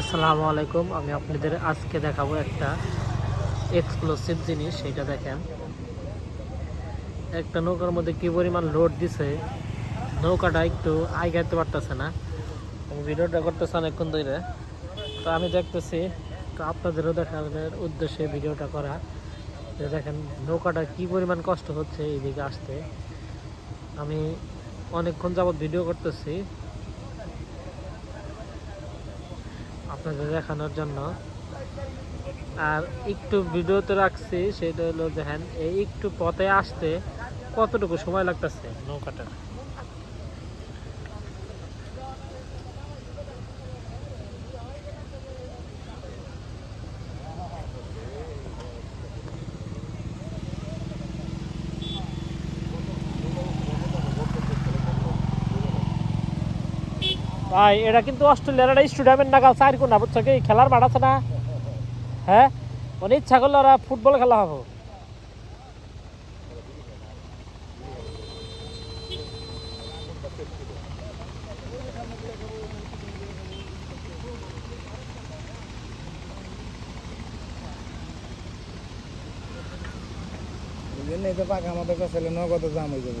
আসসালামু আলাইকুম। আমি আপনাদের আজকে দেখাবো একটা এক্সক্লুসিভ জিনিস, সেটা দেখেন। একটা নৌকার মধ্যে কি পরিমাণ লোড দিছে, নৌকাটা একটু আগাইতে পারতেছে না। আমি ভিডিওটা করতেছি অনেকক্ষণ ধরে তো আমি দেখতেছি, তো আপনাদেরও দেখানোর উদ্দেশ্যে ভিডিওটা করা। যে দেখেন, নৌকাটা কি পরিমাণ কষ্ট হচ্ছে এইদিকে আসতে। আমি অনেকক্ষণ যাবত ভিডিও করতেছি। আপনাদের দেখানোর জন্য। আর একটু ভিডিওতে রাখছি, সেটা হলো দেখেন, এই একটু পথে আসতে কতটুকু সময় লাগতেছে নৌকাটা? ভাই এটা কিন্তু অস্ট্রেলিয়ার একটা স্টেডিয়ামের নাগাল চার কোনা বুঝছ কি? খেলার মাঠ আছে না? হ্যাঁ? মানে ইচ্ছা করলে ওরা ফুটবল খেলা হবে। আমাদের কাছে নগদ দাম হয়ে যাবে